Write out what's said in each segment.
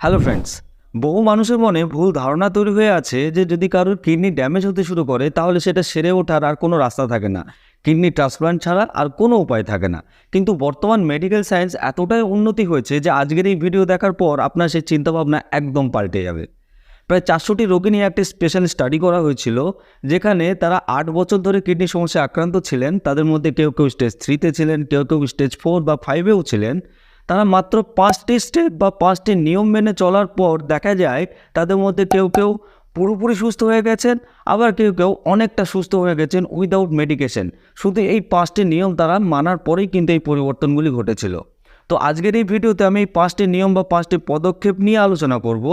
Hello friends বহু মানুষের মনে ভুল ধারণা তৈরি হয়ে আছে যে যদি কারোর কিডনি ড্যামেজ হতে শুরু করে, তাহলে সেটা সেরে ওঠার আর কোনো রাস্তা থাকে না। কিডনি ট্রান্সপ্লান্ট ছাড়া আর কোনো উপায় থাকে না। কিন্তু বর্তমান মেডিকেল সায়েন্স এতটাই উন্নতি হয়েছে যে আজকের এই ভিডিও দেখার পর আপনার সেই চিন্তাভাবনা একদম পাল্টে যাবে। প্রায় চারশোটি রোগী নিয়ে একটি স্পেশাল স্টাডি করা হয়েছিল, যেখানে তারা আট বছর ধরে কিডনি সমস্যায় আক্রান্ত ছিলেন। তাদের মধ্যে কেউ কেউ স্টেজ থ্রিতে ছিলেন, কেউ কেউ স্টেজ ফোর বা ফাইভেও ছিলেন। তারা মাত্র পাঁচটি স্টেপ বা পাঁচটি নিয়ম মেনে চলার পর দেখা যায় তাদের মধ্যে কেউ কেউ পুরোপুরি সুস্থ হয়ে গেছেন, আবার কেউ কেউ অনেকটা সুস্থ হয়ে গেছেন উইদাউট মেডিকেশন শুধু এই পাঁচটি নিয়ম তারা মানার পরেই কিন্তু এই পরিবর্তনগুলি ঘটেছিল। তো আজকের এই ভিডিওতে আমি পাঁচটি নিয়ম বা পাঁচটি পদক্ষেপ নিয়ে আলোচনা করব,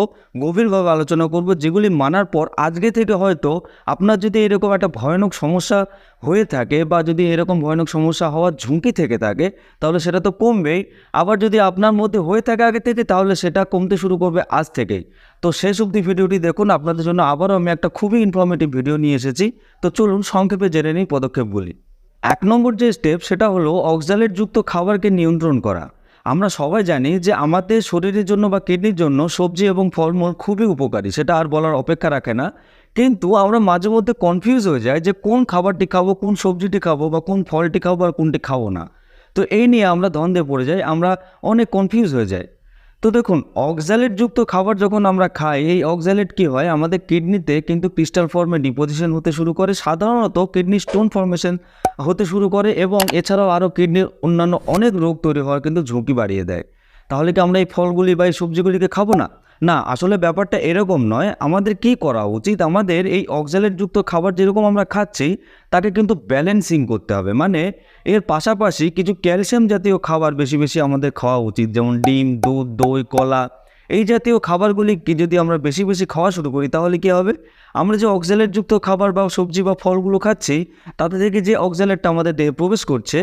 গভীরভাবে আলোচনা করব, যেগুলি মানার পর আজকে থেকে হয়তো আপনার যদি এরকম একটা ভয়ানক সমস্যা হয়ে থাকে বা যদি এরকম ভয়ানক সমস্যা হওয়ার ঝুঁকি থেকে থাকে, তাহলে সেটা তো কমবেই। আবার যদি আপনার মধ্যে হয়ে থাকে আগে থেকে, তাহলে সেটা কমতে শুরু করবে আজ থেকেই তো শেষ অবধি ভিডিওটি দেখুন, আপনাদের জন্য আবারও আমি একটা খুবই ইনফরমেটিভ ভিডিও নিয়ে এসেছি। তো চলুন সংক্ষেপে জেনে নিই পদক্ষেপগুলি। এক নম্বর যে স্টেপ সেটা হলো অক্সালেটযুক্ত খাবারকে নিয়ন্ত্রণ করা। আমরা সবাই জানি যে আমাদের শরীরের জন্য বা কিডনির জন্য সবজি এবং ফলমূল খুবই উপকারী, সেটা আর বলার অপেক্ষা রাখে না। কিন্তু আমরা মাঝে মধ্যে কনফিউজ হয়ে যাই যে কোন খাবারটি খাব, কোন সবজিটি খাব বা কোন ফলটি খাব বা কোনটি খাব না। তো এই নিয়ে আমরা ধন্দে পড়ে যাই, আমরা অনেক কনফিউজ হয়ে যাই। তো দেখুন অক্সালেটযুক্ত খাবার যখন আমরা খাই, এই অক্সালেট কী হয়? আমাদের কিডনিতে কিন্তু ক্রিস্টাল ফর্মে ডিপোজিশন হতে শুরু করে, সাধারণত কিডনি স্টোন ফর্মেশন হতে শুরু করে এবং এছাড়াও আরও কিডনির অন্যান্য অনেক রোগ তৈরি হওয়ার কিন্তু ঝুঁকি বাড়িয়ে দেয়। তাহলে কি আমরা এই ফলগুলি বা এই সবজিগুলিকে খাব না? না, আসলে ব্যাপারটা এরকম নয়। আমাদের কি করা উচিত? আমাদের এই অক্সালেটযুক্ত খাবার যেরকম আমরা খাচ্ছি, তাকে কিন্তু ব্যালেন্সিং করতে হবে। মানে এর পাশাপাশি কিছু ক্যালসিয়াম জাতীয় খাবার বেশি বেশি আমাদের খাওয়া উচিত, যেমন ডিম, দুধ, দই, কলা। এই জাতীয় খাবারগুলি কি যদি আমরা বেশি বেশি খাওয়া শুরু করি, তাহলে কি হবে? আমরা যে অক্সালেটযুক্ত খাবার বা সবজি বা ফলগুলো খাচ্ছি, তাতে থেকে যে অক্সালেটটা আমাদের দেহে প্রবেশ করছে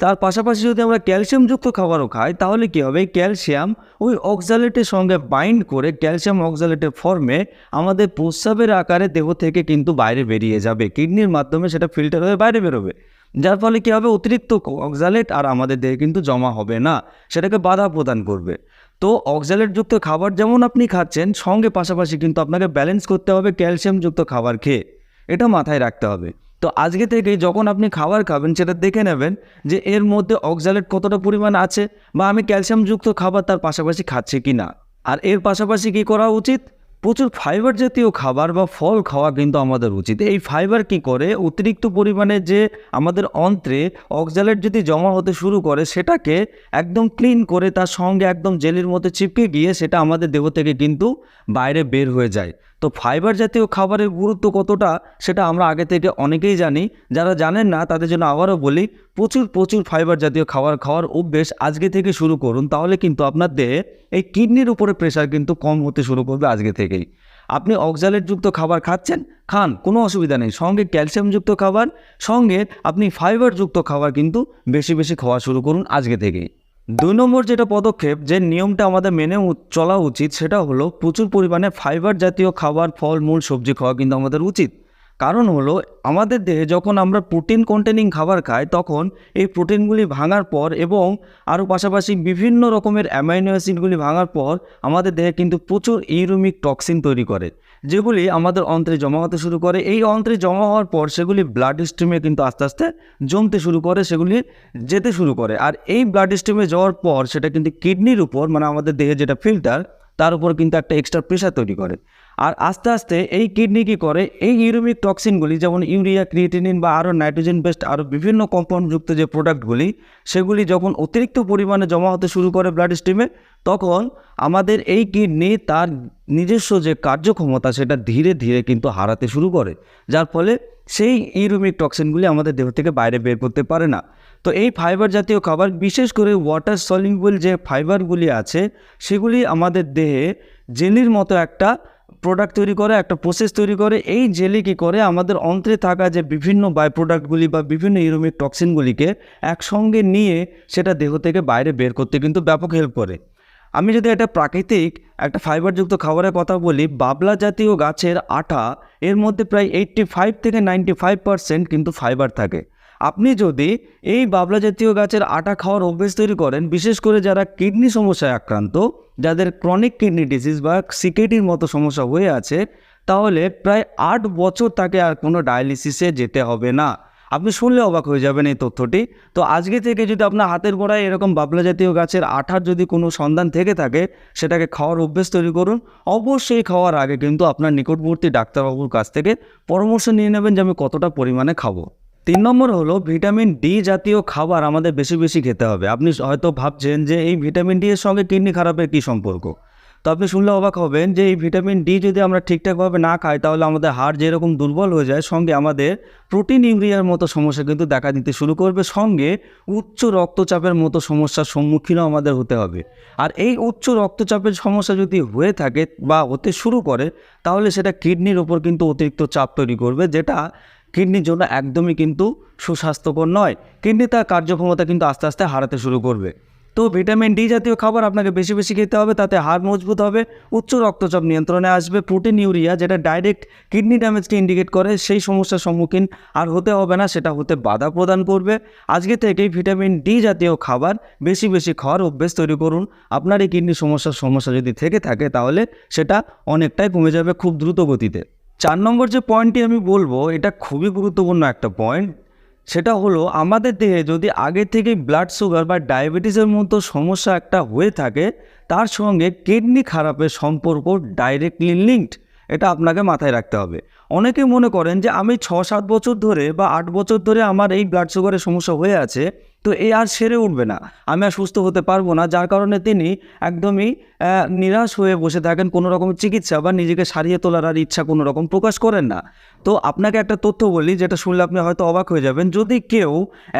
তার পাশাপাশি যদি আমরা ক্যালসিয়ামযুক্ত খাবারও খাই, তাহলে কী হবে? ক্যালসিয়াম ওই অক্সালেটের সঙ্গে বাইন্ড করে ক্যালসিয়াম অক্সালেটের ফর্মে আমাদের প্রস্রাবের আকারে দেহ থেকে কিন্তু বাইরে বেরিয়ে যাবে। কিডনির মাধ্যমে সেটা ফিল্টার হয়ে বাইরে বেরোবে। যার ফলে কী হবে? অতিরিক্ত অক্সালেট আর আমাদের দেহে কিন্তু জমা হবে না। সেটাকে বাধা প্রদান করবে। তো অক্সালেটযুক্ত খাবার যেমন আপনি খাচ্ছেন, সঙ্গে পাশাপাশি কিন্তু আপনাকে ব্যালেন্স করতে হবে ক্যালসিয়ামযুক্ত খাবার খেয়ে। এটা মাথায় রাখতে হবে। তো আজকে থেকেই যখন আপনি খাবার খাবেন, সেটা দেখে নেবেন যে এর মধ্যে অক্সালেট কতটা পরিমাণ আছে বা আমি ক্যালসিয়ামযুক্ত খাবার তার পাশাপাশি খাচ্ছি কি না আর এর পাশাপাশি কি করা উচিত? প্রচুর ফাইবার জাতীয় খাবার বা ফল খাওয়া কিন্তু আমাদের উচিত। এই ফাইবার কি করে? অতিরিক্ত পরিমাণে যে আমাদের অন্ত্রে অক্সালেট যদি জমা হতে শুরু করে, সেটাকে একদম ক্লিন করে তার সঙ্গে একদম জেলির মতো চিপকে গিয়ে সেটা আমাদের দেহ থেকে কিন্তু বাইরে বের হয়ে যায়। তো ফাইবার জাতীয় খাবারের গুরুত্ব কতটা সেটা আমরা আগে থেকে অনেকেই জানি। যারা জানেন না, তাদের জন্য আবারও বলি, প্রচুর প্রচুর ফাইবার জাতীয় খাবার খাওয়ার অভ্যেস আজকে থেকে শুরু করুন। তাহলে কিন্তু আপনার দেহে এই কিডনির উপরে প্রেশার কিন্তু কম হতে শুরু করবে আজকে থেকেই। আপনি অক্সালেটযুক্ত খাবার খাচ্ছেন, খান, কোনো অসুবিধা নেই। সঙ্গে ক্যালসিয়ামযুক্ত খাবার, সঙ্গে আপনি ফাইবারযুক্ত খাবার কিন্তু বেশি বেশি খাওয়া শুরু করুন আজকে থেকেই। দুই নম্বর যেটা পদক্ষেপ, যে নিয়মটা আমাদের মেনে চলা উচিত, সেটা হলো প্রচুর পরিমাণে ফাইবার জাতীয় খাবার, ফল, মূল, সবজি খাওয়া কিন্তু আমাদের উচিত। কারণ হলো, আমাদের দেহে যখন আমরা প্রোটিন কন্টেনিং খাবার খাই, তখন এই প্রোটিনগুলি ভাঙার পর এবং আরও পাশাপাশি বিভিন্ন রকমের অ্যামাইনো অ্যাসিডগুলি ভাঙার পর, আমাদের দেহে কিন্তু প্রচুর ইউরোমিক টক্সিন তৈরি করে। যেগুলি আমাদের অন্ত্রে জমা হতে শুরু করে, এই অন্ত্রে জমা হওয়ার পর সেগুলি ব্লাড স্ট্রিমে কিন্তু আস্তে আস্তে জমতে শুরু করে, সেগুলি যেতে শুরু করে। আর এই ব্লাড স্ট্রিমে যাওয়ার পর সেটা কিন্তু কিডনির উপর মানে আমাদের দেহে যেটা ফিল্টার তার উপর কিন্তু একটা এক্সট্রা প্রেশার তৈরি করে। আর আস্তে আস্তে এই কিডনি কী করে? এই ইউরোমিক টক্সিনগুলি যেমন ইউরিয়া ক্রিয়েটিনিন বা আরও নাইট্রোজেন বেস্ট আরও বিভিন্ন কম্পাউন্ডযুক্ত যে প্রোডাক্টগুলি সেগুলি যখন অতিরিক্ত পরিমাণে জমা হতে শুরু করে ব্লাড স্ট্রিমে তখন আমাদের এই কিডনি তার নিজস্ব যে কার্যক্ষমতা, সেটা ধীরে ধীরে কিন্তু হারাতে শুরু করে। যার ফলে সেই ইউরোমিক টক্সিনগুলি আমাদের দেহ থেকে বাইরে বের করতে পারে না। তো এই ফাইবার জাতীয় খাবার, বিশেষ করে ওয়াটার সলিউবল যে ফাইবারগুলি আছে, সেগুলি আমাদের দেহে জেলির মতো একটা প্রোডাক্ট তৈরি করে, একটা প্রসেস তৈরি করে। এই জেলি কী করে? আমাদের অন্ত্রে থাকা যে বিভিন্ন বাই প্রোডাক্টগুলি বা বিভিন্ন ইউরোমিক টক্সিনগুলিকে একসঙ্গে নিয়ে সেটা দেহ থেকে বাইরে বের করতে কিন্তু ব্যাপক হেল্প করে। আমি যদি একটা প্রাকৃতিক, একটা ফাইবারযুক্ত খাবারের কথা বলি, বাবলা জাতীয় গাছের আটা এর মধ্যে প্রায় এইট্টি ফাইভ থেকে নাইনটি ফাইভ পার্সেন্ট কিন্তু ফাইবার থাকে। আপনি যদি এই বাবলা জাতীয় গাছের আটা খাওয়ার অভ্যেস তৈরি করেন, বিশেষ করে যারা কিডনি সমস্যায় আক্রান্ত, যাদের ক্রনিক কিডনি ডিজিজ বা সিকেটির মতো সমস্যা হয়ে আছে, তাহলে প্রায় আট বছর তাকে আর কোনো ডায়ালিসিসে যেতে হবে না। আপনি শুনলে অবাক হয়ে যাবেন এই তথ্যটি। তো আজকে থেকে যদি আপনার হাতের গোড়ায় এরকম বাবলা জাতীয় গাছের আঠার যদি কোনো সন্ধান থেকে থাকে, সেটাকে খাওয়ার অভ্যেস তৈরি করুন। অবশ্যই খাওয়ার আগে কিন্তু আপনার নিকটবর্তী ডাক্তারবাবুর কাছ থেকে পরামর্শ নিয়ে নেবেন যে আমি কতটা পরিমাণে খাব। তিন নম্বর হলো ভিটামিন ডি জাতীয় খাবার আমাদের বেশি বেশি খেতে হবে। আপনি হয়তো ভাবছেন যে এই ভিটামিন ডি এর সঙ্গে কিডনি খারাপের কী সম্পর্ক? তো আপনি শুনলে অবাক হবেন যে এই ভিটামিন ডি যদি আমরা ঠিকঠাকভাবে না খাই, তাহলে আমাদের হাড় যেরকম দুর্বল হয়ে যায়, সঙ্গে আমাদের প্রোটিন ইউরিয়ার মতো সমস্যা কিন্তু দেখা দিতে শুরু করবে। সঙ্গে উচ্চ রক্তচাপের মতো সমস্যার সম্মুখীনও আমাদের হতে হবে। আর এই উচ্চ রক্তচাপের সমস্যা যদি হয়ে থাকে বা হতে শুরু করে, তাহলে সেটা কিডনির ওপর কিন্তু অতিরিক্ত চাপ তৈরি করবে, যেটা কিডনির জন্য একদমই কিন্তু সুস্বাস্থ্যকর নয়। কিডনি তার কার্যক্ষমতা কিন্তু আস্তে আস্তে হারাতে শুরু করবে। তো ভিটামিন ডি জাতীয় খাবার আপনাকে বেশি বেশি খেতে হবে, তাতে হাড় মজবুত হবে, উচ্চ রক্তচাপ নিয়ন্ত্রণে আসবে, প্রোটিন ইউরিয়া যেটা ডাইরেক্ট কিডনি ড্যামেজকে ইন্ডিকেট করে সেই সমস্যার সম্মুখীন আর হতে হবে না, সেটা হতে বাধা প্রদান করবে। আজকে থেকেই ভিটামিন ডি জাতীয় খাবার বেশি বেশি খাওয়ার অভ্যেস তৈরি করুন। আপনার এই কিডনি সমস্যার সমস্যা যদি থেকে থাকে, তাহলে সেটা অনেকটাই কমে যাবে খুব দ্রুত গতিতে। চার নম্বর যে পয়েন্টটি আমি বলব, এটা খুবই গুরুত্বপূর্ণ একটা পয়েন্ট সেটা হলো আমাদের দেহে যদি আগে থেকেই ব্লাড সুগার বা ডায়াবেটিসের মতো সমস্যা একটা হয়ে থাকে, তার সঙ্গে কিডনি খারাপের সম্পর্ক ডাইরেক্টলি লিঙ্কড এটা আপনাকে মাথায় রাখতে হবে। অনেকে মনে করেন যে আমি ছ সাত বছর ধরে বা আট বছর ধরে আমার এই ব্লাড সুগারের সমস্যা হয়ে আছে তো এ আর সেরে উঠবে না। আমি আর সুস্থ হতে পারব না, যার কারণে তিনি একদমই নিরাশ হয়ে বসে থাকেন কোনো রকম চিকিৎসা বা নিজেকে সারিয়ে তোলার আর ইচ্ছা কোনো রকম প্রকাশ করেন না। তো আপনাকে একটা তথ্য বলি, যেটা শুনলে আপনি হয়তো অবাক হয়ে যাবেন। যদি কেউ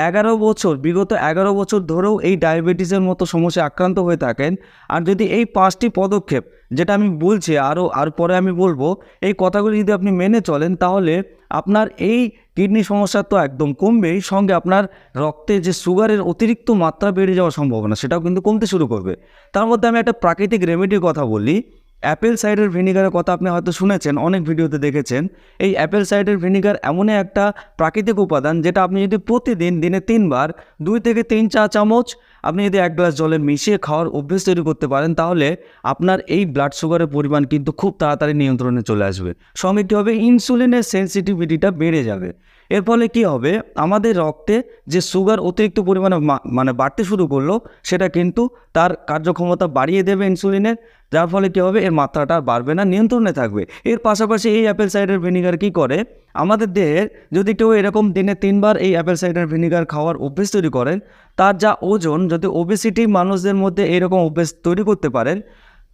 এগারো বছর, বিগত এগারো বছর ধরেও এই ডায়াবেটিসের মতো সমস্যায় আক্রান্ত হয়ে থাকেন, আর যদি এই পাঁচটি পদক্ষেপ, যেটা আমি বলছি আরও আর পরে আমি বলব, এই কথাগুলি যদি আপনি মেনে চলেন, তাহলে আপনার এই কিডনি সমস্যা তো একদম কমবেই, সঙ্গে আপনার রক্তে যে সুগারের অতিরিক্ত মাত্রা বেড়ে যাওয়ার সম্ভাবনা, সেটাও কিন্তু কমতে শুরু করবে। তার মধ্যে আমি একটা প্রাকৃতিক রেমেডির কথা বলি। অ্যাপেল সাইডের ভিনিগারের কথা আপনি হয়তো শুনেছেন, অনেক ভিডিওতে দেখেছেন। এই অ্যাপেল সাইডের ভিনিগার এমনই একটা প্রাকৃতিক উপাদান যেটা আপনি যদি প্রতিদিন দিনে তিনবার দুই থেকে তিন চা চামচ আপনি যদি এক গ্লাস জলে মিশিয়ে খাওয়ার অভ্যেস তৈরি করতে পারেন, তাহলে আপনার এই ব্লাড সুগারের পরিমাণ কিন্তু খুব তাড়াতাড়ি নিয়ন্ত্রণে চলে আসবে। সঙ্গে কী হবে? ইনসুলিনের সেন্সিটিভিটিটা বেড়ে যাবে। এর ফলে কি হবে? আমাদের রক্তে যে সুগার অতিরিক্ত পরিমাণে মানে বাড়তে শুরু করল, সেটা কিন্তু তার কার্যক্ষমতা বাড়িয়ে দেবে ইনসুলিনের যার ফলে কী হবে? এর মাত্রাটা বাড়বে না, নিয়ন্ত্রণে থাকবে। এর পাশাপাশি এই অ্যাপেল সাইডার ভিনিগার কী করে? আমাদের দেহের যদি কেউ এরকম দিনে তিনবার এই অ্যাপেল সাইডার ভিনিগার খাওয়ার অভ্যেস তৈরি করেন, তার যা ওজন, যদি ওবেসিটি মানুষদের মধ্যে এরকম অভ্যেস তৈরি করতে পারেন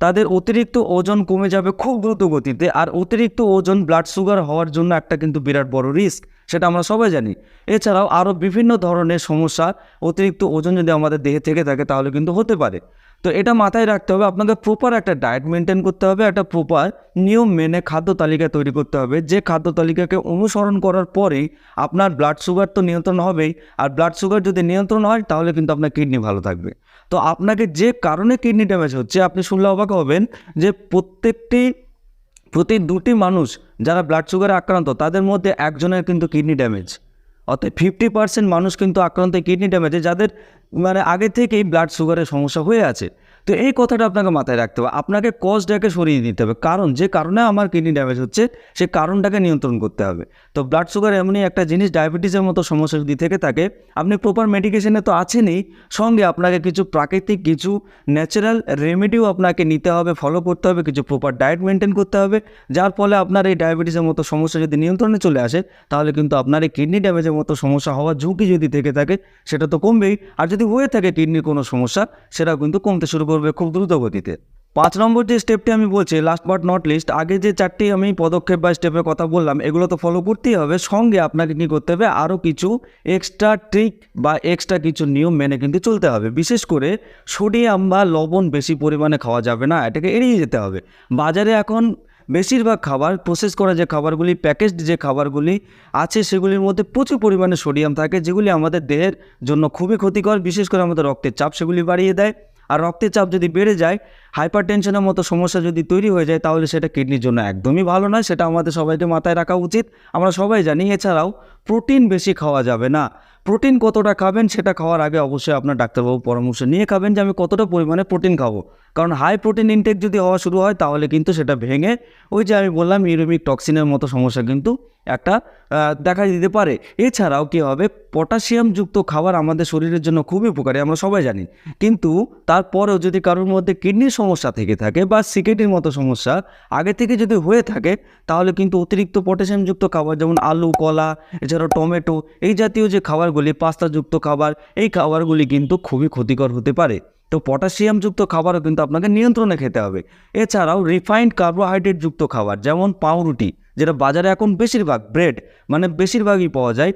তাদের অতিরিক্ত ওজন কমে যাবে খুব দ্রুত গতিতে আর অতিরিক্ত ওজন ব্লাড সুগার হওয়ার জন্য একটা কিন্তু বিরাট বড় রিস্ক সেটা আমরা সবাই জানি। এছাড়াও আরও বিভিন্ন ধরনের সমস্যা, অতিরিক্ত ওজন যদি আমাদের দেহে থেকে থাকে তাহলে কিন্তু হতে পারে। তো এটা মাথায় রাখতে হবে, আপনাকে প্রপার একটা ডায়েট মেনটেন করতে হবে, একটা প্রপার নিয়ম মেনে খাদ্য তালিকা তৈরি করতে হবে, যে খাদ্য তালিকাকে অনুসরণ করার পরেই আপনার ব্লাড সুগার তো নিয়ন্ত্রণ হবেই, আর ব্লাড সুগার যদি নিয়ন্ত্রণ হয় তাহলে কিন্তু আপনার কিডনি ভালো থাকবে। তো আপনাকে যে কারণে কিডনি ড্যামেজ হচ্ছে, আপনি শুনলে অবাক হবেন যে প্রত্যেকটি, প্রতি দুটি মানুষ যারা ব্লাড সুগারে আক্রান্ত, তাদের মধ্যে একজনের কিন্তু কিডনি ড্যামেজ অর্থাৎ ফিফটি পার্সেন্ট মানুষ কিন্তু আক্রান্ত কিডনি ড্যামেজে যাদের মানে আগে থেকেই ব্লাড সুগারের সমস্যা হয়ে আছে। তো এই কথাটা আপনাকে মাথায় রাখতে হবে। আপনাকে কজটাকে সরিয়ে দিতে হবে। কারণ, যে কারণে আমার কিডনি ড্যামেজ হচ্ছে, সে কারণটাকে নিয়ন্ত্রণ করতে হবে। তো ব্লাড সুগার এমনই একটা জিনিস ডায়াবেটিসের মতো সমস্যা যদি থেকে থাকে, আপনি প্রপার মেডিকেশনে তো আছেনই, সঙ্গে আপনাকে কিছু প্রাকৃতিক, কিছু ন্যাচারাল রেমেডিও আপনাকে নিতে হবে ফলো করতে হবে, কিছু প্রপার ডায়েট মেনটেন করতে হবে। যার ফলে আপনার এই ডায়াবেটিসের মতো সমস্যা যদি নিয়ন্ত্রণে চলে আসে, তাহলে কিন্তু আপনার এই কিডনি ড্যামেজের মতো সমস্যা হওয়ার ঝুঁকি যদি থেকে থাকে, সেটা তো কমবেই। আর যদি হয়ে থাকে কিডনির কোনো সমস্যা সেটা কিন্তু কমতে শুরু করবে। খুব দ্রুত গতিতে। পাঁচ নম্বর যে স্টেপটি আমি বলছি লাস্ট বাট নট লিস্ট আগে যে চারটি আমি পদক্ষেপ বা স্টেপের কথা বললাম, এগুলো তো ফলো করতেই হবে। সঙ্গে আপনাকে কী করতে হবে আরও কিছু এক্সট্রা ট্রিক বা এক্সট্রা কিছু নিয়ম মেনে কিন্তু চলতে হবে। বিশেষ করে সোডিয়াম বা লবণ বেশি পরিমাণে খাওয়া যাবে না, এটাকে এড়িয়ে যেতে হবে। বাজারে এখন বেশিরভাগ খাবার প্রসেস করা যে খাবারগুলি প্যাকেজড যে খাবারগুলি আছে, সেগুলির মধ্যে প্রচুর পরিমাণে সোডিয়াম থাকে, যেগুলি আমাদের দেহের জন্য খুবই ক্ষতিকর, বিশেষ করে আমাদের রক্তের চাপ সেগুলি বাড়িয়ে দেয়। আর রক্তের চাপ যদি বেড়ে যায় হাইপার টেনশনের মতো সমস্যা যদি তৈরি হয়ে যায়, তাহলে সেটা কিডনির জন্য একদমই ভালো নয়। সেটা আমাদের সবাইকে মাথায় রাখা উচিত। আমরা সবাই জানি, এছাড়াও প্রোটিন বেশি খাওয়া যাবে না। প্রোটিন কতটা খাবেন, সেটা খাওয়ার আগে অবশ্যই আপনার ডাক্তারবাবু পরামর্শ নিয়ে খাবেন যে, আমি কতটা পরিমাণে প্রোটিন খাব। কারণ হাই প্রোটিন ইনটেক যদি হওয়া শুরু হয়, তাহলে কিন্তু সেটা ভেঙে ওই যে আমি বললাম, ইউরোমিক টক্সিনের মতো সমস্যা কিন্তু একটা দেখা দিতে পারে। এছাড়াও কী হবে পটাশিয়ামযুক্ত খাবার আমাদের শরীরের জন্য খুবই উপকারী, আমরা সবাই জানি। কিন্তু তারপরেও যদি কারোর মধ্যে কিডনির সমস্যা থেকে থাকে বা সিকেটির মতো সমস্যা আগে থেকে যদি হয়ে থাকে, তাহলে কিন্তু অতিরিক্ত পটাশিয়ামযুক্ত খাবার যেমন আলু, কলা, এছাড়াও টমেটো, এই জাতীয় যে খাবারগুলি পাস্তাযুক্ত খাবার, এই খাবারগুলি কিন্তু খুবই ক্ষতিকর হতে পারে। তো পটাশিয়ামযুক্ত খাবারও কিন্তু আপনাকে নিয়ন্ত্রণে খেতে হবে। এছাড়াও রিফাইন্ড কার্বোহাইড্রেটযুক্ত খাবার, যেমন পাউরুটি, যেটা বাজারে এখন বেশিরভাগ ব্রেড মানে বেশিরভাগই পাওয়া যায়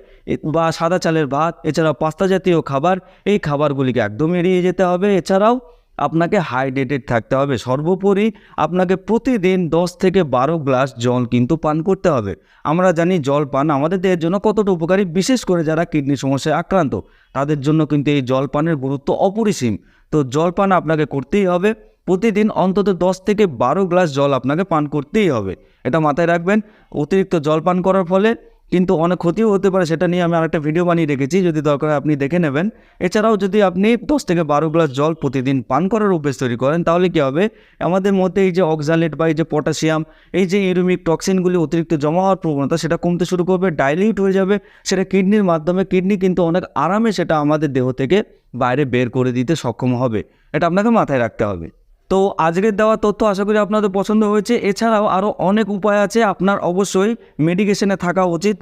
বা সাদা চালের ভাত, এছাড়াও পাস্তা জাতীয় খাবার, এই খাবারগুলিকে একদম এড়িয়ে যেতে হবে। এছাড়াও আপনাকে হাইড্রেটেড থাকতে হবে। সর্বোপরি আপনাকে প্রতিদিন দশ থেকে বারো গ্লাস জল কিন্তু পান করতে হবে। আমরা জানি জল পান আমাদের দেহের জন্য কতটা উপকারী, বিশেষ করে যারা কিডনি সমস্যায় আক্রান্ত। তাদের জন্য কিন্তু এই জল পানের গুরুত্ব অপরিসীম। তো জল পান আপনাকে করতেই হবে। প্রতিদিন অন্তত দশ থেকে বারো গ্লাস জল আপনাকে পান করতেই হবে। এটা মাথায় রাখবেন। অতিরিক্ত জল পান করার ফলে কিন্তু অনেক ক্ষতিও হতে পারে, সেটা নিয়ে আমি আরেকটা ভিডিও বানিয়ে রেখেছি, যদি দরকার আপনি দেখে নেবেন। এছাড়াও যদি আপনি দশ থেকে বারো গ্লাস জল প্রতিদিন পান করার অভ্যেস তৈরি করেন, তাহলে কী হবে? আমাদের মধ্যে এই যে অক্সালেট বা এই যে পটাশিয়াম এই যে ইউরিমিক টক্সিনগুলি অতিরিক্ত জমা হওয়ার প্রবণতা, সেটা কমতে শুরু করবে ডাইলিউট হয়ে যাবে, সেটা কিডনির মাধ্যমে কিডনি কিন্তু অনেক আরামে সেটা আমাদের দেহ থেকে বাইরে বের করে দিতে সক্ষম হবে। এটা আপনাকে মাথায় রাখতে হবে। তো আজকের দেওয়া তথ্য আশা করি আপনাদের পছন্দ হয়েছে। এছাড়াও আরও অনেক উপায় আছে, আপনার অবশ্যই মেডিকেশনে থাকা উচিত।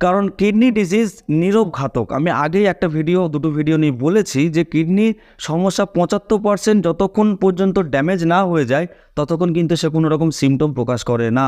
কারণ কিডনি ডিজিজ নীরব ঘাতক আমি আগেই একটা ভিডিও দুটো ভিডিও নিয়ে বলেছি যে কিডনি সমস্যা পঁচাত্তর পার্সেন্ট যতক্ষণ পর্যন্ত ড্যামেজ না হয়ে যায়, ততক্ষণ কিন্তু সে কোনো রকম সিমটম প্রকাশ করে না।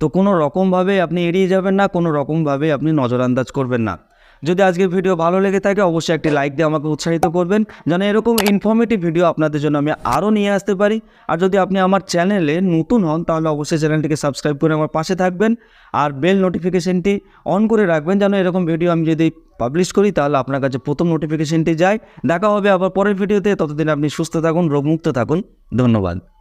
তো কোনো রকমভাবে আপনি এড়িয়ে যাবেন না, কোনো রকমভাবে আপনি নজরআন্দাজ করবেন না। যদি আজকের ভিডিও ভালো লেগে থাকে, অবশ্যই একটি লাইক দিয়ে আমাকে উৎসাহিত করবেন। যেন এরকম ইনফরমেটিভ ভিডিও আপনাদের জন্য আমি আরও নিয়ে আসতে পারি। আর যদি আপনি আমার চ্যানেলে নতুন হন, তাহলে অবশ্যই চ্যানেলটিকে সাবস্ক্রাইব করে আমার পাশে থাকবেন। আর বেল নোটিফিকেশনটি অন করে রাখবেন, যেন এরকম ভিডিও আমি যদি পাবলিশ করি, তাহলে আপনার কাছে প্রথম নোটিফিকেশনটি যায়। দেখা হবে আবার পরের ভিডিওতে ততদিন আপনি সুস্থ থাকুন, রোগমুক্ত থাকুন। ধন্যবাদ।